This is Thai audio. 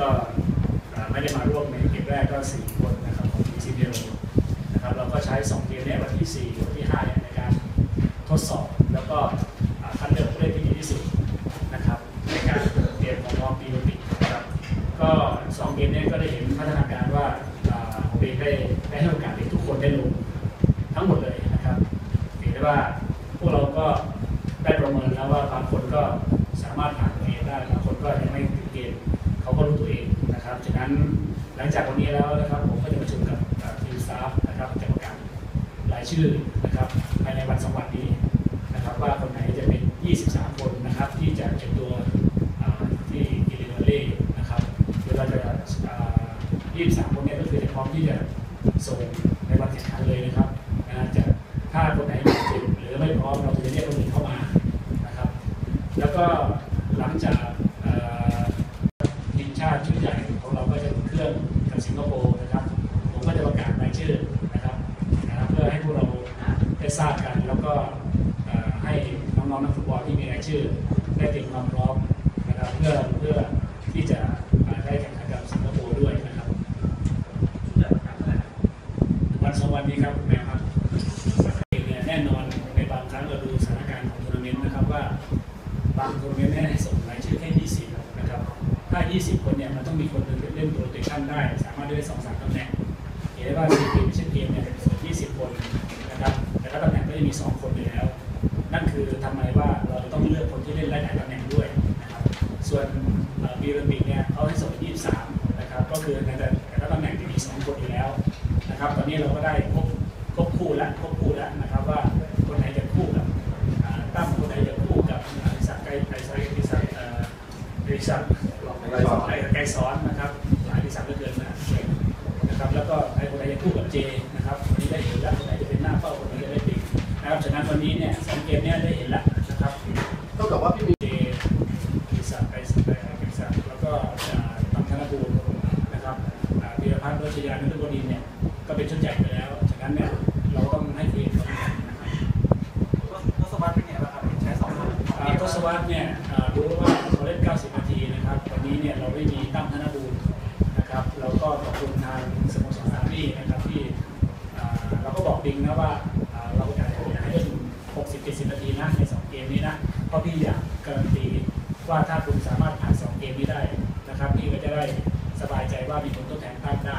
ก็ไม่ได้มาร่วมในเกมแรกก็ 4 คนนะครับของทีมเดียวนะครับเราก็ใช้ 2 เกมเนี้วันที่ 4 วันที่5เนี่ยในการทดสอบ แล้วก็คัดเลือกผู้เล่นที่ดีที่สุดนะครับในการเตรียมความพร้อมปีโอลิมปิกนะครับก็สองเกมนี้ก็ได้เห็นพัฒนาการว่าผมเองได้ได้ให้โอกาสเด็กทุกคนได้ลงทั้งหมดเลยนะครับถือได้ว่าพวกเราก็ได้ประเมินแล้วว่าบางคนก็สามารถผ่านเกณฑ์ได้บางคนก็ยังไม่ถึงเกณฑ์เขาก็รู้ตัว นั้น หลังจากวันนี้แล้วนะครับผมก็จะประชุมกับทีมสตาฟนะครับจะประกาศรายชื่อนะครับภายในวันสองวันนี้นะครับว่าคนไหนจะเป็น 23 คนนะครับที่จะเก็บตัวที่กิลิเวอเล่นะครับเดี๋ยวเราจะยี่สามคนนี้ก็คือจะพร้อมที่จะส่งในวันแข่งขันเลยนะครับนะจะถ้าคนไหนเจ็บหรือไม่พร้อมเราจะเรียกคนอื่นเข้ามานะครับ แล้วก็ ทราบกัน แล้วก็ให้น้องๆนักฟุตบอลที่มีรายชื่อ ได้เตรียมความพร้อมนะครับเพื่อเพื่อที่จะได้แข่งขันกับสิงคโปร์ด้วยนะครับวันสองวันนี้ครับแม่ครับเนี่ยแน่นอนในบางครั้งเราดูสถานการณ์ของทัวร์นาเมนต์นะครับว่าบางทัวร์นาเมนต์เนี่ยให้ส่งรายชื่อแค่ 20 นะครับ ถ้า 20 คนเนี่ยมันต้องมีคนหนึ่งเล่นโรเตชันได้ สามารถได้สองสามตำแหน่งเห็นได้ว่าซีเกมเช่นเกมเนี่ยส่วน20 คนนะครับ แต่ละตำแหน่งก็จะมี 2 คนอยู่แล้ว นั่นคือทำไมว่าเราจะต้องเลือกคนที่เล่นหลายๆตำแหน่งด้วยนะครับ ส่วนบีโอลิมปิกเนี่ยเขาให้ส่ง23นะครับ ก็คือในแต่ละตำแหน่งจะมี 2 คนอยู่แล้วนะครับ ตอนนี้เราก็ได้ครบครบคู่แล้วครบคู่แล้วนะครับว่าคนไหนจะคู่กับตั้มคนไหนจะคู่กับอริสักไกรไกไกรไกรสักเอ่ออริสักไกรสอนไกสอนนะครับหลายอริสักเหลือเกินนะนะครับ แล้วก็ใครคนไหนจะคู่กับเจ วันนี้เนี่ยสองเกมเนี้ได้เห็นแล้วนะครับเท่ากับว่าพี่มีเจกิสักไกรสักไกรกิสักแล้วก็อ่าตั้มธนบูรณ์นะครับอ่าวีรพัฒน์โรชยานุทุบดินเนี่ยก็เป็นชุดใหญ่ไปแล้วฉะนั้นเนี่ยเราต้องให้เกียรติเขานะครับทศวรรษเป็นไงบ้างครับใช้สองคนอ่าทศวรรษเนี่ยอ่ารู้ว่าเขาเล่น 90 นาทีนะครับวันนี้เนี่ยเราไม่มีตั้มธนบูรณ์นะครับเราก็ขอบคุณทางสโมสรอาร์มี่นะครับที่อ่าเราก็บอกดิงนะว่า นาทีนะใน2เกมนี้นะ เพราะพี่อยากการันตีว่าถ้าคุณสามารถผ่าน2เกมนี้ได้นะครับพี่ก็จะได้สบายใจว่ามีคนทดแทนตั้งได้